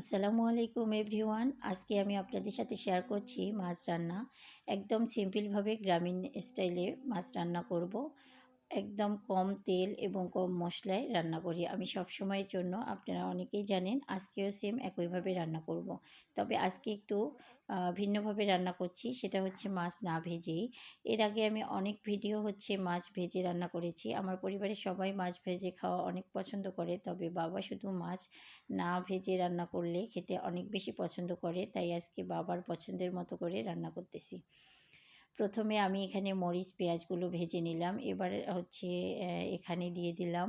আসসালামু আলাইকুম এভরিওয়ান। আজকে আমি আপনাদের সাথে শেয়ার করছি মাছ রান্না। একদম সিম্পলভাবে গ্রামীণ স্টাইলে মাছ রান্না করব। একদম কম তেল এবং কম মশলায় রান্না করি। আমি সব সময়ের জন্য, আপনারা অনেকেই জানেন, আজকেও সেম একইভাবে রান্না করব। তবে আজকে একটু ভিন্নভাবে রান্না করছি, সেটা হচ্ছে মাছ না ভেজেই। এর আগে আমি অনেক ভিডিও হচ্ছে মাছ ভেজে রান্না করেছি। আমার পরিবারের সবাই মাছ ভেজে খাওয়া অনেক পছন্দ করে, তবে বাবা শুধু মাছ না ভেজে রান্না করলে খেতে অনেক বেশি পছন্দ করে। তাই আজকে বাবার পছন্দের মতো করে রান্না করতেছি। প্রথমে আমি এখানে মরিচ, পেঁয়াজগুলো ভেজে নিলাম। এবার হচ্ছে এখানে দিয়ে দিলাম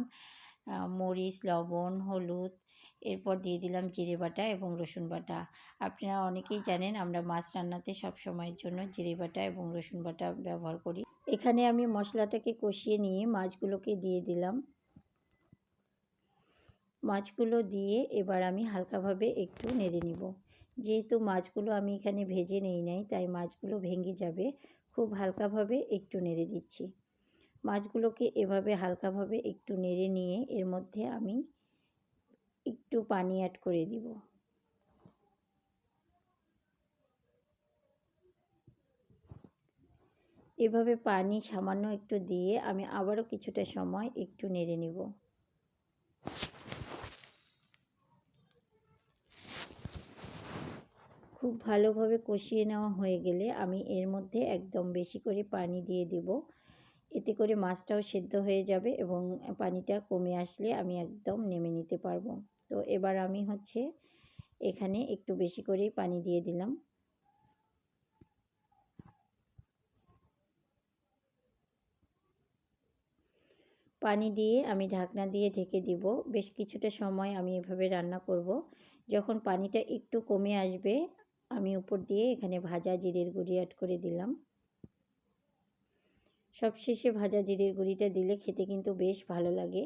মরিচ, লবণ, হলুদ, এরপর দিয়ে দিলাম জিরে বাটা এবং রসুন বাটা। আপনারা অনেকেই জানেন আমরা মাছ রান্নাতে সব সময়ের জন্য জিরে বাটা এবং রসুন বাটা ব্যবহার করি। এখানে আমি মশলাটাকে কষিয়ে নিয়ে মাছগুলোকে দিয়ে দিলাম। মাছগুলো দিয়ে এবার আমি হালকাভাবে একটু নেড়ে নিব। যেহেতু মাছগুলো আমি এখানে ভেজে নেই নাই, তাই মাছগুলো ভেঙে যাবে। খুব হালকাভাবে একটু নেড়ে দিচ্ছি। মাছগুলোকে এভাবে হালকাভাবে একটু নেড়ে নিয়ে এর মধ্যে আমি একটু পানি অ্যাড করে দিব। এভাবে পানি সামান্য একটু দিয়ে আমি আবারও কিছুটা সময় একটু নেড়ে নিব। খুব ভালোভাবে কষিয়ে নেওয়া হয়ে গেলে আমি এর মধ্যে একদম বেশি করে পানি দিয়ে দেব। এতে করে মাছটাও সেদ্ধ হয়ে যাবে এবং পানিটা কমে আসলে আমি একদম নেমে নিতে পারব। তো এবার আমি হচ্ছে এখানে একটু বেশি করেই পানি দিয়ে দিলাম। পানি দিয়ে আমি ঢাকনা দিয়ে ঢেকে দিব। বেশ কিছুটা সময় আমি এভাবে রান্না করব। যখন পানিটা একটু কমে আসবে আমি উপর দিয়ে এখানে ভাজা জিরের গুঁড়ি অ্যাড করে দিলাম। সবশেষে ভাজা জিরের গুঁড়িটা দিলে খেতে কিন্তু বেশ ভালো লাগে।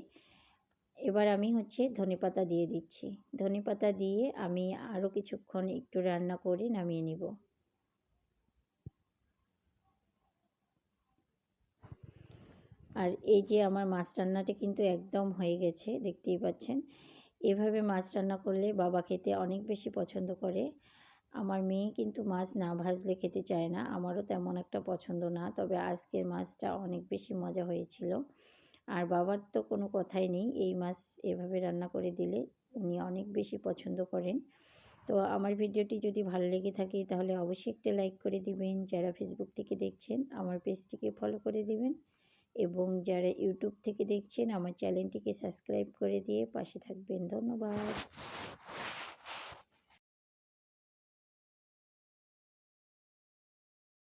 এবার আমি হচ্ছে ধনেপাতা দিয়ে দিচ্ছি। ধনেপাতা দিয়ে আমি আরও কিছুক্ষণ একটু রান্না করে নামিয়ে নিব। আর এই যে আমার মাছ রান্নাটা কিন্তু একদম হয়ে গেছে, দেখতেই পাচ্ছেন। এভাবে মাছ রান্না করলে বাবা খেতে অনেক বেশি পছন্দ করে। আমার মেয়ে কিন্তু মাছ না ভাজলে খেতে চায় না, আমারও তেমন একটা পছন্দ না, তবে আজকের মাছটা অনেক বেশি মজা হয়েছিল। আর বাবার তো কোনো কথাই নেই, এই মাছ এভাবে রান্না করে দিলে উনি অনেক বেশি পছন্দ করেন। তো আমার ভিডিওটি যদি ভালো লেগে থাকে তাহলে অবশ্যই একটা লাইক করে দিবেন, যারা ফেসবুক থেকে দেখছেন আমার পেজটিকে ফলো করে দিবেন এবং যারা ইউটিউব থেকে দেখছেন আমার চ্যানেলটিকে সাবস্ক্রাইব করে দিয়ে পাশে থাকবেন। ধন্যবাদ।